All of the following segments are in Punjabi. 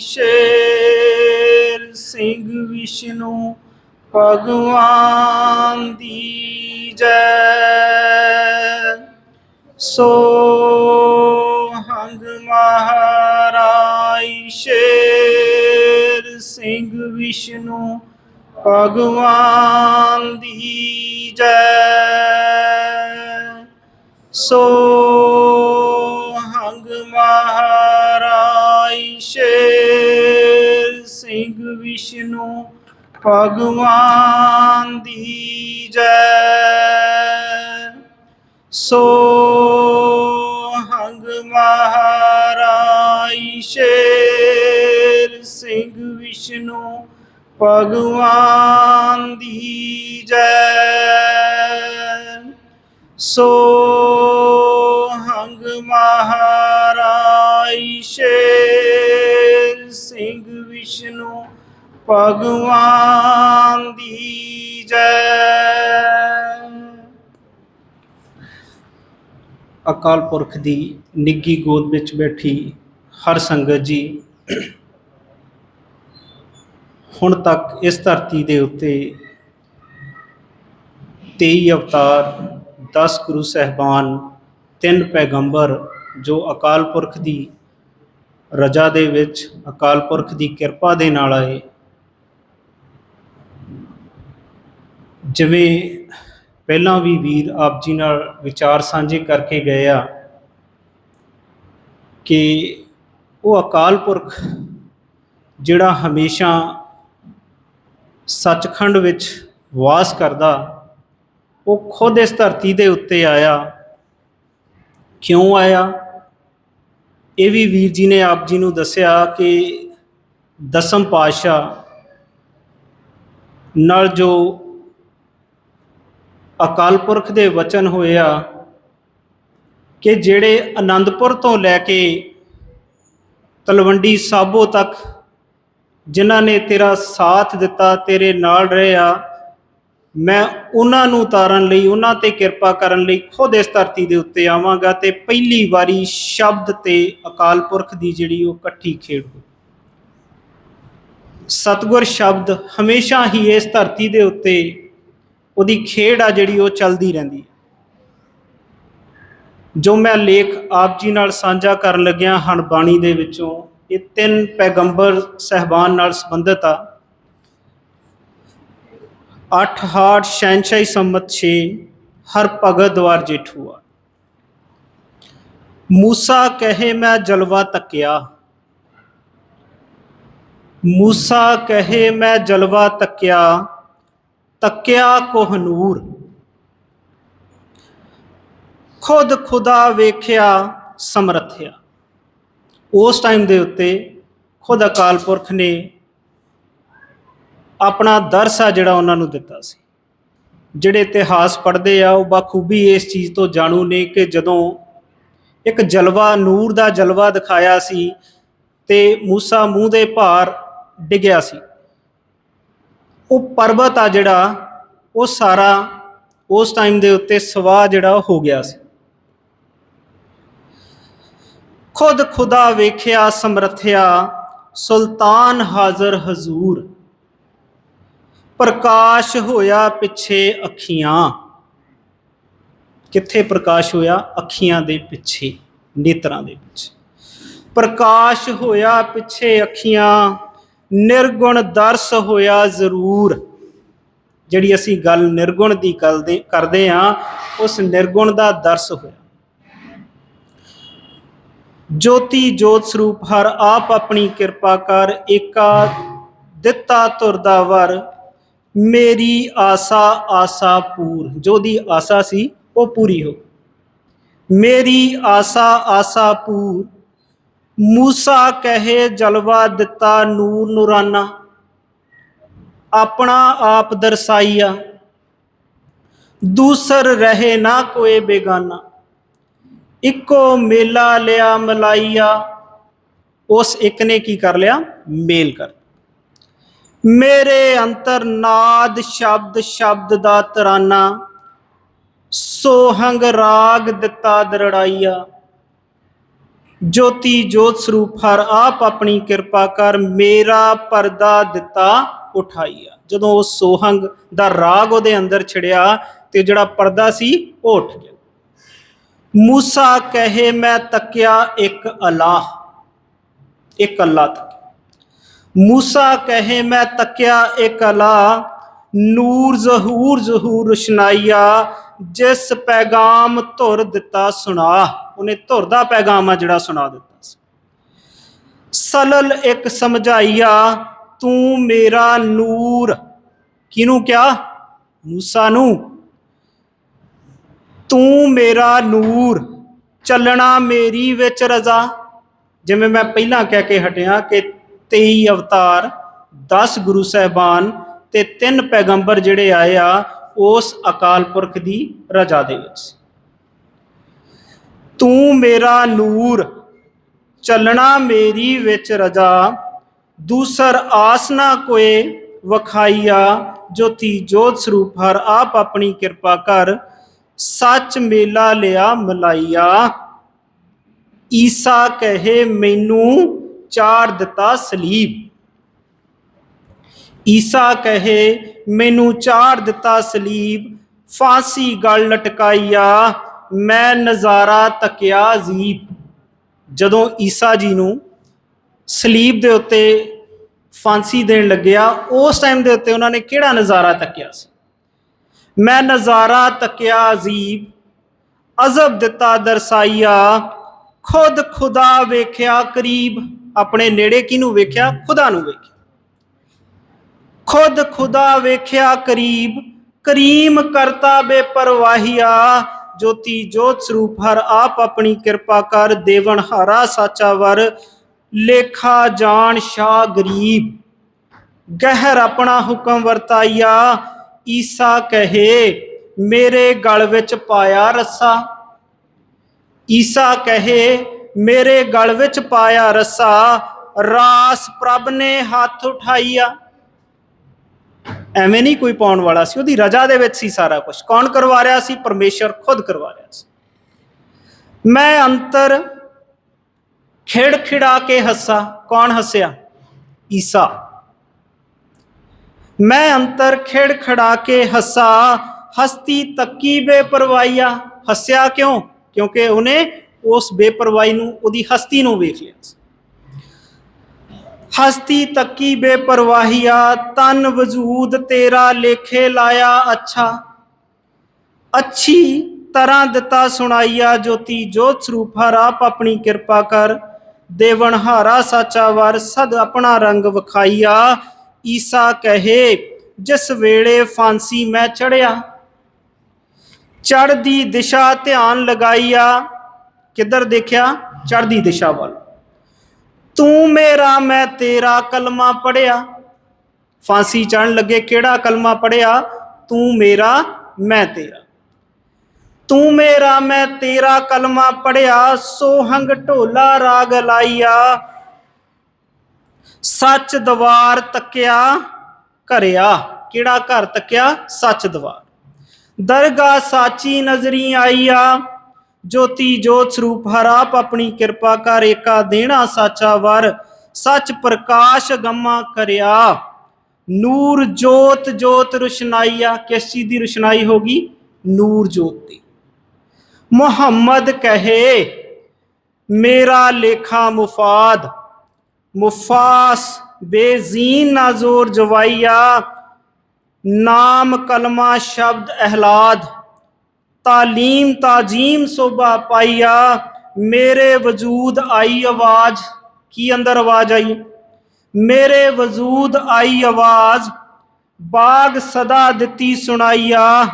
ਸ਼ੇਰ ਸਿੰਘ ਵਿਸ਼ਨੂੰ ਭਗਵਾਨ ਦੀ ਜੈ। ਸੋ ਹੰਗ ਮਹਾਰਾਜ ਸ਼ੇਰ ਸਿੰਘ ਵਿਸ਼ਨੂੰ ਭਗਵਾਨ ਦੀ ਜੈ। ਸੋ ਭਗਵਾਨ ਦੀ ਜੈ। ਸੋ ਹੰਗ ਮਹਾਰਾਜ ਸ਼ੇਰ ਸਿੰਘ ਵਿਸ਼ਨੂੰ ਭਗਵਾਨ ਦੀ ਜੈ। ਸੋ ਹੰਗ ਮਹਾਰਾਜ ਸ਼ੇਰ ਸਿੰਘ ਵਿਸ਼ਨੂੰ ਭਗਵਾਨ ਦੀ ਜੈ। ਅਕਾਲ ਪੁਰਖ ਦੀ ਨਿੱਗੀ ਗੋਦ ਵਿੱਚ ਬੈਠੀ ਹਰ ਸੰਗਤ ਜੀ, ਹੁਣ ਤੱਕ ਇਸ ਧਰਤੀ ਦੇ ਉੱਤੇ 23 ਅਵਤਾਰ 10 ਗੁਰੂ ਸਹਿਬਾਨ, ਤਿੰਨ ਪੈਗੰਬਰ ਜੋ ਅਕਾਲ ਪੁਰਖ ਦੀ ਰਜਾ ਦੇ ਵਿੱਚ ਅਕਾਲ ਪੁਰਖ ਦੀ ਕਿਰਪਾ ਦੇ ਨਾਲ ਆਏ ਜਿਵੇਂ ਪਹਿਲਾਂ ਵੀ ਵੀਰ ਆਪ ਜੀ ਨਾਲ ਵਿਚਾਰ ਸਾਂਝੇ ਕਰਕੇ ਗਏ ਆ ਕਿ ਉਹ ਅਕਾਲ ਪੁਰਖ ਜਿਹੜਾ ਹਮੇਸ਼ਾ ਸੱਚਖੰਡ ਵਿੱਚ ਵਾਸ ਕਰਦਾ, ਉਹ ਖੁਦ ਇਸ ਧਰਤੀ ਦੇ ਉੱਤੇ ਆਇਆ। ਕਿਉਂ ਆਇਆ? ਇਹ ਵੀ ਵੀਰ ਜੀ ਨੇ ਆਪ ਜੀ ਨੂੰ ਦੱਸਿਆ ਕਿ ਦਸਮ ਪਾਤਸ਼ਾਹ ਨਾਲ ਜੋ ਅਕਾਲ ਪੁਰਖ ਦੇ ਵਚਨ ਹੋਏ ਆ ਕਿ ਜਿਹੜੇ ਆਨੰਦਪੁਰ ਤੋਂ ਲੈ ਕੇ ਤਲਵੰਡੀ ਸਾਬੋ ਤੱਕ ਜਿਨ੍ਹਾਂ ਨੇ ਤੇਰਾ ਸਾਥ ਦਿੱਤਾ, ਤੇਰੇ ਨਾਲ ਰਹੇ ਮੈਂ ਉਹਨਾਂ ਨੂੰ ਉਤਾਰਨ ਲਈ, ਉਹਨਾਂ ਤੇ ਕਿਰਪਾ ਕਰਨ ਲਈ ਖੁਦ ਇਸ ਧਰਤੀ ਦੇ ਉੱਤੇ ਆਵਾਂਗਾ ਤੇ ਪਹਿਲੀ ਵਾਰੀ ਸ਼ਬਦ ਤੇ ਅਕਾਲ ਪੁਰਖ ਦੀ ਜਿਹੜੀ ਉਹ ਇਕੱਠੀ ਖੇਡ ਹੋਈ। ਸਤਗੁਰ ਸ਼ਬਦ ਹਮੇਸ਼ਾ ਹੀ ਇਸ ਧਰਤੀ ਦੇ ਉੱਤੇ ਉਹਦੀ ਖੇਡ ਆ ਜਿਹੜੀ ਉਹ ਚੱਲਦੀ ਰਹਿੰਦੀ ਹੈ। ਜੋ ਮੈਂ ਲੇਖ ਆਪ ਜੀ ਨਾਲ ਸਾਂਝਾ ਕਰਨ ਲੱਗਿਆ ਹਣ ਬਾਣੀ ਦੇ ਵਿੱਚੋਂ, ਇਹ ਤਿੰਨ ਪੈਗੰਬਰ ਸਹਿਬਾਨ ਨਾਲ ਸੰਬੰਧਿਤ ਆ। ਅੱਠ ਹਾੜ ਸ਼ੈਨਸ਼ਾਹੀ ਸੰਮਤ 6 ਹਰ ਭਗਤ ਦਵਾਰ ਜੇਠੂਆ ਮੂਸਾ ਕਹੇ ਮੈਂ ਜਲਵਾ ਤੱਕਿਆ। ਮੂਸਾ ਕਹੇ ਮੈਂ ਜਲਵਾ ਤੱਕਿਆ। ਤੱਕਿਆ ਕੋਹਨੂਰ ਖੁਦ ਖੁਦਾ ਵੇਖਿਆ, ਸਮਰਥਿਆ। ਉਸ ਟਾਈਮ ਦੇ ਉੱਤੇ ਖੁਦ ਅਕਾਲ ਪੁਰਖ ਨੇ ਆਪਣਾ ਦਰਸ ਆ ਜਿਹੜਾ ਉਹਨਾਂ ਨੂੰ ਦਿੱਤਾ ਸੀ। ਜਿਹੜੇ ਇਤਿਹਾਸ ਪੜ੍ਹਦੇ ਆ, ਉਹ ਬਾਖੂਬੀ ਇਸ ਚੀਜ਼ ਤੋਂ ਜਾਣੂ ਨੇ ਕਿ ਜਦੋਂ ਇੱਕ ਜਲਵਾ, ਨੂਰ ਦਾ ਜਲਵਾ ਦਿਖਾਇਆ ਸੀ ਤੇ ਮੂਸਾ ਮੂੰਹ ਦੇ ਭਾਰ ਡਿੱਗਿਆ ਸੀ ਉਹ ਪਰਬਤ ਆ ਜਿਹੜਾ, ਉਹ ਸਾਰਾ ਉਸ ਟਾਈਮ ਦੇ ਉੱਤੇ ਸਵਾਹ ਜਿਹੜਾ ਉਹ ਹੋ ਗਿਆ ਸੀ। ਖੁਦ ਖੁਦਾ ਵੇਖਿਆ, ਸਮਰਥਿਆ, ਸੁਲਤਾਨ ਹਾਜ਼ਰ ਹਜ਼ੂਰ। ਪ੍ਰਕਾਸ਼ ਹੋਇਆ ਪਿੱਛੇ ਅੱਖੀਆਂ। ਕਿੱਥੇ ਪ੍ਰਕਾਸ਼ ਹੋਇਆ? ਅੱਖੀਆਂ ਦੇ ਪਿੱਛੇ, ਨੇਤਰਾਂ ਦੇ ਪਿੱਛੇ। ਪ੍ਰਕਾਸ਼ ਹੋਇਆ ਪਿੱਛੇ ਅੱਖੀਆਂ। ਨਿਰਗੁਣ ਦਰਸ ਹੋਇਆ ਜ਼ਰੂਰ। ਜਿਹੜੀ ਅਸੀਂ ਗੱਲ ਨਿਰਗੁਣ ਦੀ ਕਰਦੇ ਕਰਦੇ ਆ ਉਸ ਨਿਰਗੁਣ ਦਾ ਦਰਸ ਹੋਇਆ। ਜੋਤੀ ਜੋਤ ਸਰੂਪ ਹਰ ਆਪ ਆਪਣੀ ਕਿਰਪਾ ਕਰ, ਏਕਾ ਦਿੱਤਾ ਤੁਰਦਾ ਵਰ, ਮੇਰੀ ਆਸਾ ਆਸਾ ਪੂਰ। ਜੋਦੀ ਆਸਾ ਸੀ, ਉਹ ਪੂਰੀ ਹੋ ਮੇਰੀ ਆਸਾ ਆਸਾ ਪੂਰ ਮੂਸਾ ਕਹੇ, ਜਲਵਾ ਦਿੱਤਾ ਨੂਰ ਨੂਰਾਨਾ। ਆਪਣਾ ਆਪ ਦਰਸਾਈਆ, ਦੂਸਰ ਰਹੇ ਨਾ ਕੋਏ ਬੇਗਾਨਾ। ਇੱਕੋ ਮੇਲਾ ਲਿਆ ਮਲਾਈਆ, ਉਸ ਇੱਕ ਨੇ ਕੀ ਕਰ ਲਿਆ? ਮੇਲ ਕਰ ਮੇਰੇ ਅੰਤਰ ਨਾਦ ਸ਼ਬਦ ਸ਼ਬਦ ਦਾ ਤਰਾਨਾ, ਸੋਹੰਗ ਰਾਗ ਦਿੱਤਾ ਦਰੜਾਈਆ। ਜੋਤੀ ਜੋਤ ਸਰੂਪ ਹਰ ਆਪ ਆਪਣੀ ਕਿਰਪਾ ਕਰ ਮੇਰਾ ਪਰਦਾ ਦਿੱਤਾ ਉਠਾਈਆ ਜਦੋਂ ਉਹ ਸੋਹੰਗ ਦਾ ਰਾਗ ਉਹਦੇ ਅੰਦਰ ਛਿੜਿਆ ਤੇ ਜਿਹੜਾ ਪਰਦਾ ਸੀ ਉਹ ਉੱਠ ਗਿਆ। ਮੂਸਾ ਕਹੇ, ਮੈਂ ਤੱਕਿਆ ਇੱਕ ਅਲਾਹ, ਇੱਕ ਅੱਲਾ ਤੱਕ ਮੂਸਾ ਕਹੇ, ਮੈਂ ਤੱਕਿਆ ਇੱਕ ਅਲਾਹ ਨੂਰ ਜ਼ਹੂਰ ਜ਼ਹੂਰ ਰੁਸ਼ਨਾਈਆ ਜਿਸ ਪੈਗਾਮ ਧੁਰ ਦਿੱਤਾ ਸੁਣਾ, ਉਹਨੇ ਧੁਰ ਦਾ ਪੈਗਾਮ ਆ ਜਿਹੜਾ ਸੁਣਾ ਦਿੱਤਾ ਸਲਲ ਇੱਕ ਸਮਝਾਈਆ, ਤੂੰ ਮੇਰਾ ਨੂਰ। ਕਿਹਨੂੰ ਕਿਹਾ? ਮੂਸਾ ਨੂੰ। ਤੂੰ ਮੇਰਾ ਨੂਰ, ਚੱਲਣਾ ਮੇਰੀ ਵਿੱਚ ਰਜ਼ਾ। ਜਿਵੇਂ ਮੈਂ ਪਹਿਲਾਂ ਕਹਿ ਕੇ ਹਟਿਆ ਕਿ 23 ਅਵਤਾਰ 10 ਗੁਰੂ ਸਾਹਿਬਾਨ ਤੇ ਤਿੰਨ ਪੈਗੰਬਰ ਜਿਹੜੇ ਆਏ ਆ ਉਸ ਅਕਾਲ ਪੁਰਖ ਦੀ ਰਜ਼ਾ ਦੇ ਵਿੱਚ। ਤੂੰ ਮੇਰਾ ਨੂਰ, ਚੱਲਣਾ ਮੇਰੀ ਵਿੱਚ ਰਜ਼ਾ, ਦੂਸਰ ਆਸ ਨਾ ਕੋਏ ਵਖਾਈਆ, ਜੋਤੀ ਜੋਤ ਸਰੂਪ ਹਰ ਆਪ ਆਪਣੀ ਕਿਰਪਾ ਕਰ, ਸੱਚ ਮੇਲਾ ਲਿਆ ਮਲਾਈਆ। ਈਸਾ ਕਹੇ, ਮੈਨੂੰ ਚਾਰ ਦਿੱਤਾ ਸਲੀਬ। ਈਸਾ ਕਹੇ, ਮੈਨੂੰ ਚਾੜ ਦਿੱਤਾ ਸਲੀਬ, ਫਾਂਸੀ ਗਲ ਲਟਕਾਈਆ, ਮੈਂ ਨਜ਼ਾਰਾ ਤੱਕਿਆ ਅਜੀਬ। ਜਦੋਂ ਈਸਾ ਜੀ ਨੂੰ ਸਲੀਬ ਦੇ ਉੱਤੇ ਫਾਂਸੀ ਦੇਣ ਲੱਗਿਆ, ਉਸ ਟਾਈਮ ਦੇ ਉੱਤੇ ਉਹਨਾਂ ਨੇ ਕਿਹੜਾ ਨਜ਼ਾਰਾ ਤੱਕਿਆ ਸੀ? ਮੈਂ ਨਜ਼ਾਰਾ ਤੱਕਿਆ ਅਜੀਬ, ਅਜ਼ਬ ਦਿੱਤਾ ਦਰਸਾਈਆ, ਖੁਦ ਖੁਦਾ ਵੇਖਿਆ ਕਰੀਬ। ਆਪਣੇ ਨੇੜੇ ਕਿਹਨੂੰ ਵੇਖਿਆ? ਖੁਦਾ ਨੂੰ ਵੇਖਿਆ। ਖੁਦ ਖੁਦਾ ਵੇਖਿਆ ਕਰੀਬ, ਕਰੀਮ ਕਰਤਾ ਬੇਪਰਵਾਹੀਆ। ਜੋਤੀ ਜੋਤ ਸਰੂਪ ਹਰ ਆਪ ਆਪਣੀ ਕਿਰਪਾ ਕਰ ਦੇਵਨ ਹਾਰਾ ਸਾਚਾ ਵਰ, ਲੇਖਾ ਜਾਣ ਸ਼ਾ ਗਰੀਬ। ਗਹਿਰ ਆਪਣਾ ਹੁਕਮ ਵਰਤਾਇਆ ਈਸਾ ਕਹੇ, ਮੇਰੇ ਗਲ ਵਿੱਚ ਪਾਇਆ ਰੱਸਾ। ਈਸਾ ਕਹੇ, ਮੇਰੇ ਗਲ ਵਿੱਚ ਪਾਇਆ ਰੱਸਾ, ਰਾਸ ਪ੍ਰਭ ਨੇ ਹੱਥ ਉਠਾਈਆ। ਐਵੇਂ ਨਹੀਂ ਕੋਈ ਪਾਉਣ ਵਾਲਾ ਸੀ, ਉਹਦੀ ਰਜਾ ਦੇ ਵਿੱਚ ਸੀ ਸਾਰਾ ਕੁਝ ਕੌਣ ਕਰਵਾ ਰਿਹਾ ਸੀ? ਪਰਮੇਸ਼ਰ ਖੁਦ ਕਰਵਾ ਰਿਹਾ ਸੀ। ਮੈਂ ਅੰਤਰ ਖੇੜ ਖਿੜਾ ਕੇ ਹੱਸਾ। ਕੌਣ ਹੱਸਿਆ? ਈਸਾ। ਮੈਂ ਅੰਤਰ ਖੇੜ ਖੜਾ ਕੇ ਹੱਸਾ। ਹਸਤੀ ਤੱਕੀ ਬੇਪਰਵਾਹੀਆ। ਹੱਸਿਆ ਕਿਉਂ? ਕਿਉਂਕਿ ਉਹਨੇ ਉਸ ਬੇਪਰਵਾਹੀ ਨੂੰ, ਉਹਦੀ ਹਸਤੀ ਨੂੰ ਵੇਖ ਲਿਆ ਸੀ। ਹਸਤੀ ਤੱਕੀ ਬੇਪਰਵਾਹੀਆ, ਤਨ ਵਜੂਦ ਤੇਰਾ ਲੇਖੇ ਲਾਇਆ ਅੱਛਾ। ਅੱਛੀ ਤਰ੍ਹਾਂ ਦਿੱਤਾ ਸੁਣਾਈਆ ਜੋਤੀ, ਜੋਤ ਸਰੂਪਾ ਹਰ ਆਪਣੀ ਕਿਰਪਾ ਕਰ। ਦੇਵਨ ਹਾਰਾ ਸਾਚਾ ਵਰ, ਸਦ ਆਪਣਾ ਰੰਗ ਵਿਖਾਈਆ। ਈਸਾ ਕਹੇ, ਜਿਸ ਵੇਲੇ ਫਾਂਸੀ ਮੈਂ ਚੜਿਆ ਚੜ੍ਹਦੀ ਦਿਸ਼ਾ ਧਿਆਨ ਲਗਾਈਆ। ਕਿੱਧਰ ਦੇਖਿਆ? ਚੜ੍ਹਦੀ ਦਿਸ਼ਾ ਵੱਲ। ਤੂੰ ਮੇਰਾ, ਮੈਂ ਤੇਰਾ ਕਲਮਾ ਪੜਿਆ ਫਾਂਸੀ ਚੜਨ ਲੱਗੇ ਕਿਹੜਾ ਕਲਮਾ ਪੜਿਆ ਤੂੰ ਮੇਰਾ, ਮੈਂ ਤੇਰਾ। ਤੂੰ ਮੇਰਾ, ਮੈਂ ਤੇਰਾ ਕਲਮਾ ਪੜਿਆ ਸੋਹੰਗ ਢੋਲਾ ਰਾਗ ਲਾਈਆ ਸੱਚ ਦਵਾਰ ਤੱਕਿਆ, ਘਰਿਆ। ਕਿਹੜਾ ਘਰ ਤੱਕਿਆ? ਸੱਚ ਦਵਾਰ। ਦਰਗਾ ਸਾਚੀ ਨਜ਼ਰੀ ਆਈਆ ਜੋਤੀ ਜੋਤ ਸਰੂਪ ਹਰ ਆਪ ਆਪਣੀ ਕਿਰਪਾ ਕਰ ਏਕਾ ਦੇਣਾ ਸਾਚਾ ਵਰ ਸੱਚ ਪ੍ਰਕਾਸ਼ ਗਮਾ ਕਰਿਆ ਨੂਰ ਜੋਤ ਜੋਤ ਰੁਸ਼ਨਾਈਆ ਕਿਸ ਚੀਜ਼ ਦੀ ਰੁਸ਼ਨਾਈ ਹੋਗੀ ਨੂਰ ਜੋਤ ਦੀ ਮੁਹੰਮਦ ਕਹੇ ਮੇਰਾ ਲੇਖਾ ਮੁਫਾਦ ਮੁਫਾਸ ਬੇਜ਼ੀਨ ਨਾਜ਼ੋਰ ਜਵਾਈਆ ਨਾਮ ਕਲਮਾ ਸ਼ਬਦ ਅਹਲਾਦ ਤਾਲੀਮ ਤਾਜੀਮ ਸੋਭਾ ਪਾਈਆ, ਮੇਰੇ ਵਜੂਦ ਆਈ ਆਵਾਜ਼। ਕੀ ਅੰਦਰ ਆਵਾਜ਼ ਆਈ? ਮੇਰੇ ਵਜੂਦ ਆਈ ਆਵਾਜ਼, ਬਾਗ ਸਦਾ ਦਿੱਤੀ ਸੁਣਾਈਆ,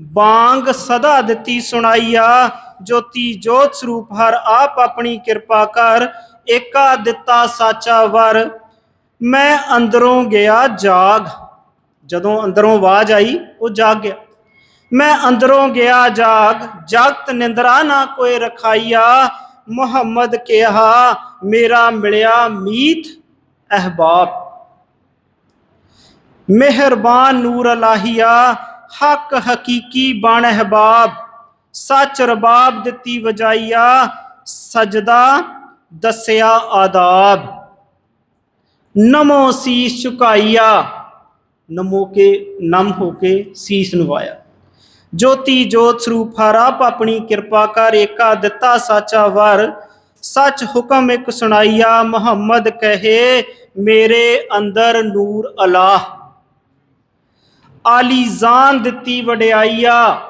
ਬਾਂਗ ਸਦਾ ਦਿੱਤੀ ਸੁਣਾਈਆ। ਜੋਤੀ ਜੋਤ ਸਰੂਪ ਹਰ ਆਪ ਆਪਣੀ ਕਿਰਪਾ ਕਰ, ਏਕਾ ਦਿੱਤਾ ਸਾਚਾ ਵਰ। ਮੈਂ ਅੰਦਰੋਂ ਗਿਆ ਜਾਗ। ਜਦੋਂ ਅੰਦਰੋਂ ਆਵਾਜ਼ ਆਈ, ਉਹ ਜਾਗ ਗਿਆ। ਮੈਂ ਅੰਦਰੋਂ ਗਿਆ ਜਾਗ, ਜਗਤ ਨਿੰਦਰਾ ਨਾ ਕੋਈ ਰਖਾਈਆ। ਮੁਹੰਮਦ ਕਿਹਾ, ਮੇਰਾ ਮਿਲਿਆ ਮੀਤ ਅਹਬਾਬ। ਮਿਹਰਬਾਨ ਨੂਰ ਅਲਾਹੀਆ, ਹੱਕ ਹਕੀਕੀ ਬਣ ਅਹਬਾਬ। ਸੱਚ ਰਬਾਬ ਦਿੱਤੀ ਵਜਾਈਆ, ਸਜਦਾ ਦੱਸਿਆ ਆਦਾਬ। ਨਮੋ ਸੀਸ ਝੁਕਾਈਆ, ਨਮੋ ਕੇ, ਨਮ ਹੋ ਕੇ ਸੀਸ ਨਵਾਇਆ। ਜੋਤੀ ਜੋਤ ਸਰੂਪ ਹਰਾਪ ਆਪਣੀ ਕਿਰਪਾ ਕਰ, ਏਕਾ ਦਿੱਤਾ ਸਾਚਾ ਵਰ। ਸੱਚ ਹੁਕਮ ਇੱਕ ਸੁਣਾਈਆ, ਮੁਹੰਮਦ ਕਹੇ, ਮੇਰੇ ਅੰਦਰ ਨੂਰ ਅਲਾਹ। ਆਲੀ ਜਾਨ ਦਿੱਤੀ ਵਡਿਆਈਆ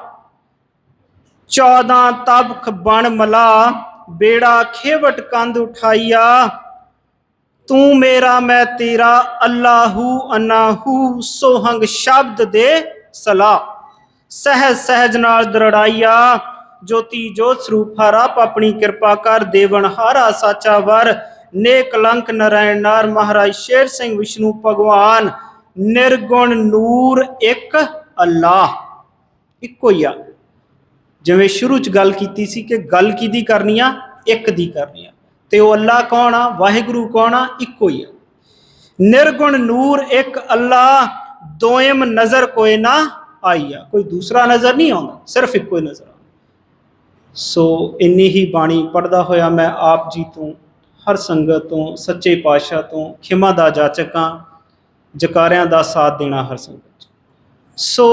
14 ਤਬਖ ਬਣ ਮਲਾ, ਬੇੜਾ ਖੇਵਟ ਕੰਧ ਉਠਾਈਆ। ਤੂੰ ਮੇਰਾ, ਮੈਂ ਤੇਰਾ, ਅੱਲਾਹੂ, ਅਨਾਹੂ ਸੋਹੰਗ ਸ਼ਬਦ ਦੇ ਸਲਾਹ। ਸਹਿਜ ਸਹਿਜ ਨਾਲ ਦਰੜਾਈਆ। ਜੋਤੀ ਜੋਤ ਸਰੂਪ ਹਰਾਪ ਆਪਣੀ ਕਿਰਪਾ ਕਰ ਦੇਵਨ ਹਾਰਾ ਸਾਚਾ ਵਰ ਨੇਕ ਲੰਕ ਨਰਾਇਣ ਨਾਰ ਮਹਾਰਾਜ ਸ਼ੇਰ ਸਿੰਘ ਵਿਸ਼ਨੂੰ ਭਗਵਾਨ। ਨਿਰਗੁਣ ਨੂਰ ਇੱਕ ਅੱਲਾਹ। ਇੱਕੋ ਹੀ ਆ। ਜਿਵੇਂ ਸ਼ੁਰੂ ਚ ਗੱਲ ਕੀਤੀ ਸੀ ਕਿ ਗੱਲ ਕਿਹਦੀ ਕਰਨੀ ਆ? ਇੱਕ ਦੀ ਕਰਨੀ ਆ। ਤੇ ਉਹ ਅੱਲਾਹ ਕੌਣ ਆ? ਵਾਹਿਗੁਰੂ ਕੌਣ ਆ? ਇੱਕੋ ਹੀ ਆ। ਨਿਰਗੁਣ ਨੂਰ ਇੱਕ ਅੱਲਾਹ। ਦੋਇਮ ਨਜ਼ਰ ਕੋਈ ਨਾ ਆਈ ਆ, ਕੋਈ ਦੂਸਰਾ ਨਜ਼ਰ ਨਹੀਂ ਆਉਂਦਾ, ਸਿਰਫ ਇੱਕੋ ਹੀ ਨਜ਼ਰ ਆਉਂਦਾ ਸੋ ਇੰਨੀ ਹੀ ਬਾਣੀ ਪੜਦਾ ਹੋਇਆ ਮੈਂ ਆਪ ਜੀ ਤੋਂ, ਹਰ ਸੰਗਤ ਤੋਂ, ਸੱਚੇ ਪਾਤਸ਼ਾਹ ਤੋਂ, ਖਿਮਾ ਦਾ ਜਾਚਕਾਂ, ਜਕਾਰਿਆਂ ਦਾ ਸਾਥ ਦੇਣਾ ਹਰ ਸੰਗਤ 'ਚ। ਸੋ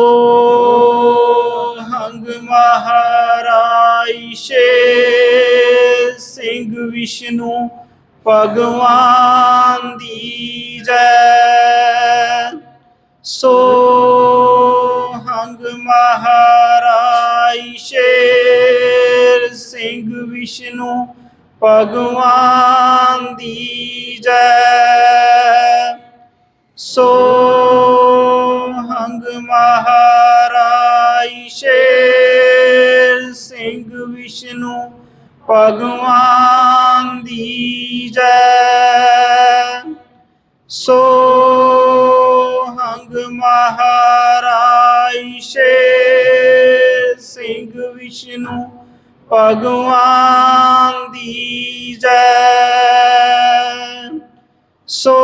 ਹੰਗ ਮਹਾਰਾਈ ਸ਼ੇਰ ਸਿੰਘ ਵਿਸ਼ਨੂੰ ਭਗਵਾਨ ਭਗਵਾਨ ਦੀ ਜੈ। ਸੋ ਹੰਗ ਮਹਾਰਾਈ ਸ਼ੇਰ ਸਿੰਘ ਵਿਸ਼ਨੂੰ ਭਗਵਾਨ ਦੀ ਜੈ। ਸੋ ਹੰਗ ਮਹਾਰਾਈ ਸ਼ੇਰ ਸਿੰਘ ਵਿਸ਼ਨੂੰ ਭਗਵਾਨ ਜੈ। ਸੋ